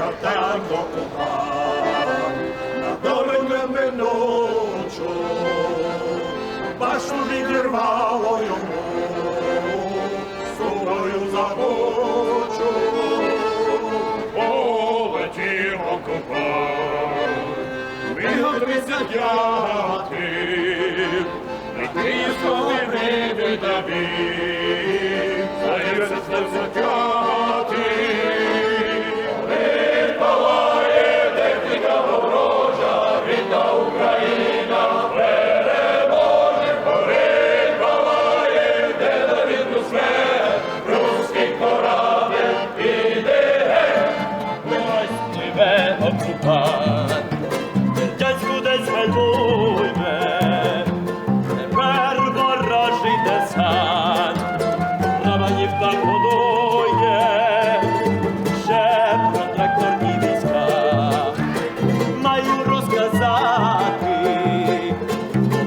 їхав танк окупант, на долю неминучу, башту відірвало йому, сумою забучу, полетів окупант, міг тридцять п'ятий, Київського не віддавів, пливе дядьку десь гальмуйме, тепер ворожий десант, Романів так годує, ще війська, маю розказати,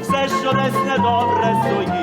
все, що десь недобре стоїть,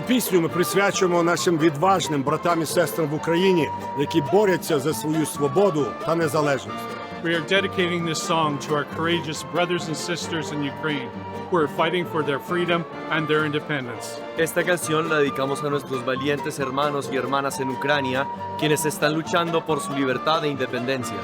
Цю пісню ми присвячуємо нашим відважним братам і сестрам в Україні, які борються за свою свободу та незалежність. We are dedicating this song to our courageous brothers and sisters in Ukraine who are fighting for their freedom and their independence. Esta canción la dedicamos a nuestros valientes hermanos y hermanas en Ucrania, quienes están luchando por su libertad e independencia.